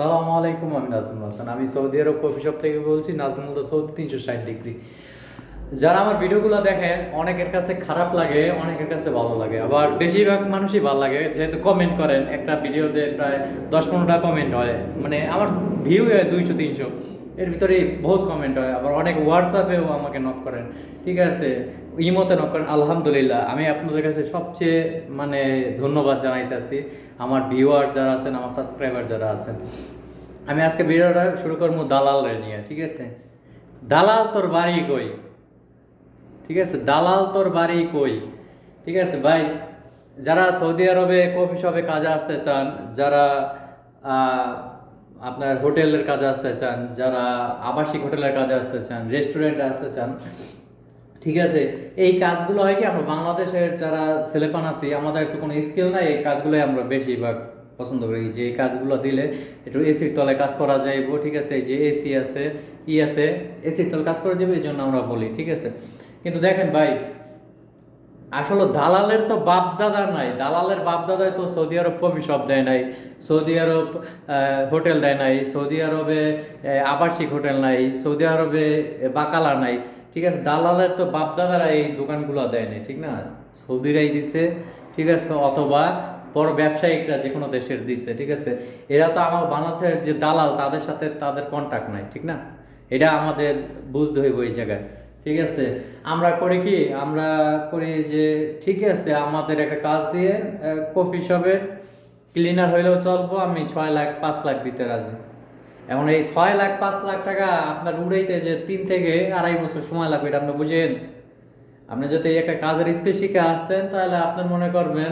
সালামু আলাইকুম, আমি নাজমুল হাসান। আমি সৌদি আরব কফি শপ থেকে বলছি, নাজমুল সৌদি, তিনশো ষাট ডিগ্রি। যারা আমার ভিডিওগুলো দেখেন, অনেকের কাছে খারাপ লাগে, অনেকের কাছে ভালো লাগে। আবার বেশিরভাগ মানুষই ভালো লাগে। যেহেতু কমেন্ট করেন, একটা ভিডিওতে প্রায় দশ পনেরোটা কমেন্ট হয়। মানে আমার ভিউ হয় দুইশো, তিনশো। এর ভিতরে বহুত কমেন্ট হয়, আবার অনেক হোয়াটসঅ্যাপেও আমাকে নক করেন। ঠিক আছে? ইমোতে নক করেন, আলহামদুলিল্লাহ। আমি আপনাদের কাছে সবচেয়ে মানে ধন্যবাদ জানাইতেছি। আমার ভিউয়ার যারা আছেন, আমার সাবস্ক্রাইবার যারা আছেন। আমি আজকে ভিডিওটা শুরু করব দালাল রে নিয়ে, ঠিক আছে? দালাল তোর বাড়ি কই? ঠিক আছে? দালাল তোর বাড়ি কই? ঠিক আছে, ভাই? যারা সৌদি আরবে কফি শপে কাজে আসতে চান, যারা আপনার হোটেলের কাজে আসতে চান, যারা আবাসিক হোটেলের কাজে আসতে চান রেস্টুরেন্টে আসতে চান, ঠিক আছে? এই কাজগুলো হয় কি, আমরা বাংলাদেশের যারা ছেলেপান আছি আমাদের তো কোনো স্কিল নাই, এই কাজগুলোই আমরা বেশিরভাগ পছন্দ করি। যে এই কাজগুলো দিলে একটু এসির তলে কাজ করা যাইব ঠিক আছে? এই যে এসি আছে ই আছে এসির তলে কাজ করা যাবে, এই জন্য আমরা বলি, ঠিক আছে? কিন্তু দেখেন ভাই আসলে দালালের তো বাপ দাদা নাই। দালালের বাপ দাদাই তো সৌদি আরব কফি শপ দেয় নাই, সৌদি আরব হোটেল দেয় নাই, সৌদি আরবে আবাসিক হোটেল নাই, সৌদি আরবে বাকালা নাই। ঠিক আছে, দালালের তো বাপ দাদারা এই দোকানগুলো দেয় নাই, ঠিক না? সৌদিরাই দিছে, ঠিক আছে, অথবা বড় ব্যবসায়িকরা যে কোনো দেশের দিছে, ঠিক আছে? এরা তো আমার বাংলাদেশের যে দালাল, তাদের সাথে তাদের কন্টাক্ট নাই, ঠিক না? এটা আমাদের বুঝতে হইব এই জায়গায়। ঠিক আছে? আমরা করি কি? আমরা করি যে ঠিক আছে, আমাদের একটা কাজ দিয়ে কফি শপের ক্লিনার হইলেও চলবো, আমি ছয় লাখ, পাঁচ লাখ দিতে রাজি। এখন এই ছয় লাখ, পাঁচ লাখ টাকা আপনার উড়াইতে যে তিন থেকে আড়াই বছর সময় লাগবে, এটা আপনি বুঝেন? আপনি যদি একটা কাজের স্কিল শিখে আসছেন, তাহলে আপনি মনে করবেন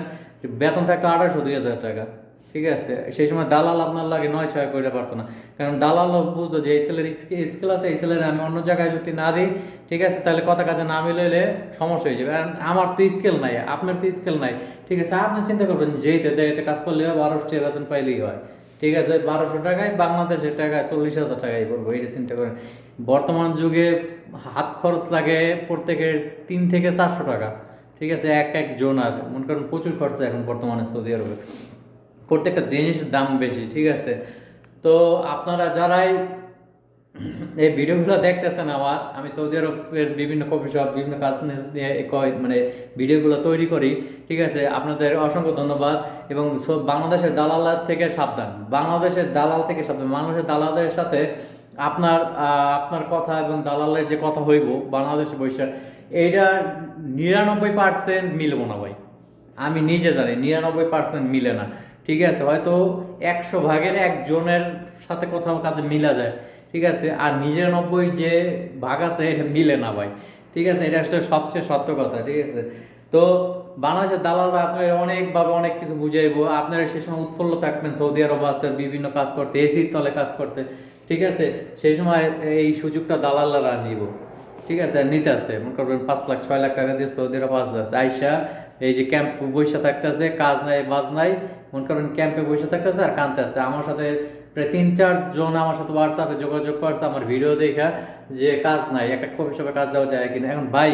বেতন থাকতো আঠারোশো, দুই হাজার টাকা। ঠিক আছে? সেই সময় দালাল আপনার লাগে নয় ছয় করে পারতো না। কারণ দালালও বুঝতো যে এই ছেলের স্কিল আছে, এই ছেলের আমি অন্য জায়গায় যদি না দিই, ঠিক আছে, তাহলে কথা কাজে না মিলাইলে সমস্যা হয়ে যাবে। আমার তো স্কিল নাই, আপনার তো স্কিল নাই। ঠিক আছে, আপনি চিন্তা করবেন, যেইতে দেয়তে কাজ করলে হয়, বারোশো বেতন পাইলেই হয়। ঠিক আছে, বারোশো টাকায় বাংলাদেশের টাকায় চল্লিশ হাজার টাকাই পড়ব এটা চিন্তা করেন। বর্তমান যুগে হাত খরচ লাগে প্রত্যেকের তিন থেকে চারশো টাকা। ঠিক আছে, এক এক জোনার মনে করেন প্রচুর খরচা এখন বর্তমানে সৌদি আরবে। প্রত্যেকটা জিনিসের দাম বেশি, ঠিক আছে? তো আপনারা যারাই এই ভিডিওগুলো দেখতেছেন আমার, আমি সৌদি আরবের বিভিন্ন কফি শপ, বিভিন্ন কাজ নিয়ে মানে ভিডিওগুলো তৈরি করি, ঠিক আছে? আপনাদের অসংখ্য ধন্যবাদ এবং সব বাংলাদেশের দালালের থেকে সাবধান। বাংলাদেশের দালাল থেকে সাবধান। বাংলাদেশের দালালদের সাথে আপনার আপনার কথা এবং দালালের যে কথা হইব বাংলাদেশে বৈশা এইটা নিরানব্বই পার্সেন্ট মিলব না ভাই। আমি নিজে জানি, নিরানব্বই পার্সেন্ট মিলে না। ঠিক আছে? হয়তো একশো ভাগের একজনের সাথে কোথাও কাজে মিলা যায়। ঠিক আছে? আর নিরানব্বই যে ভাগ আছে, এটা মিলে না ভাই। ঠিক আছে? এটা হচ্ছে সবচেয়ে সত্য কথা, ঠিক আছে? তো বাংলাদেশের দালালরা আপনার অনেকভাবে অনেক কিছু বুঝাইবো। আপনারা সে সময় উৎফুল্ল থাকবেন, সৌদি আরব আসতে, বিভিন্ন কাজ করতে, এসির তলে কাজ করতে। ঠিক আছে? সেই সময় এই সুযোগটা দালালরা নিব। ঠিক আছে? নিতে আছে। মনে করবেন পাঁচ লাখ, ছয় লাখ টাকা দিয়ে সৌদি আরব আসতে আছে। আইসা এই যে ক্যাম্প বসে থাকতেছে, কাজ নাই, বাজ নাই, মনে করবেন ক্যাম্পে বসে থাকতেছে আর কানতে আছে। আমার সাথে প্রায় তিন, চার জন আমার সাথে হোয়াটসঅ্যাপে যোগাযোগ করছে আমার ভিডিও দেখা যে কাজ নাই, একটা কফি শপে কাজ দেওয়া যায় কিনা। এখন ভাই,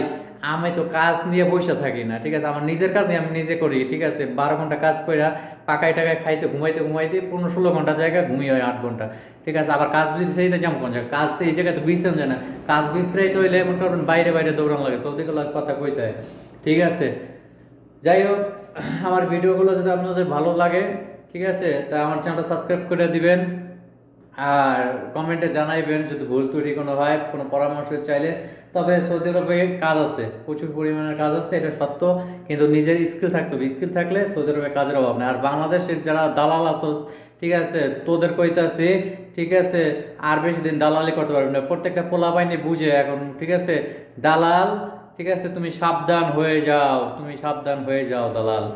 আমি তো কাজ নিয়ে বসে থাকি না, ঠিক আছে? আমার নিজের কাজই আমি নিজে করি, ঠিক আছে? বারো ঘণ্টা কাজ কইরা পাকায় টাকায় খাইতে, ঘুমাইতে ঘুমাইতে পনেরো, ষোলো ঘণ্টা জায়গায় ঘুমিয়ে হয় আট ঘণ্টা, ঠিক আছে? আবার কাজ বিস্তারিত যেমন কোন জায়গায়? কাজ এই জায়গায় তো বুঝতেন যে না। কাজ বিস্তারিত হইলে মনে করবেন বাইরে বাইরে দৌড়ানো লাগে সৌদি কথা কইতে হয়, ঠিক আছে? যাই হোক, আমার ভিডিওগুলো যদি আপনাদের ভালো লাগে, ঠিক আছে, তা আমার চ্যানেলটা সাবস্ক্রাইব করে দিবেন আর কমেন্টে জানাইবেন যদি ভুল ত্রুটি কোনো হয়, কোনো পরামর্শ চাইলে। তবে সৌদি আরবে কাজ আছে, প্রচুর পরিমাণের কাজ আছে, এটা সত্য, কিন্তু নিজের স্কিল থাকতে হবে। স্কিল থাকলে সৌদি আরবে কাজের অভাব নেই। আর বাংলাদেশের যারা দালাল আছোস ঠিক আছে, তোদের কইতাছে, ঠিক আছে, আর বেশি দিন দালালি করতে পারবে না। প্রত্যেকটা পোলা বাহিনী বুঝে এখন, ঠিক আছে, দালাল ঠিক আছে? তুমি সাবধান হয়ে যাও তুমি সাবধান হয়ে যাও দালাল।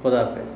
খোদাফেজ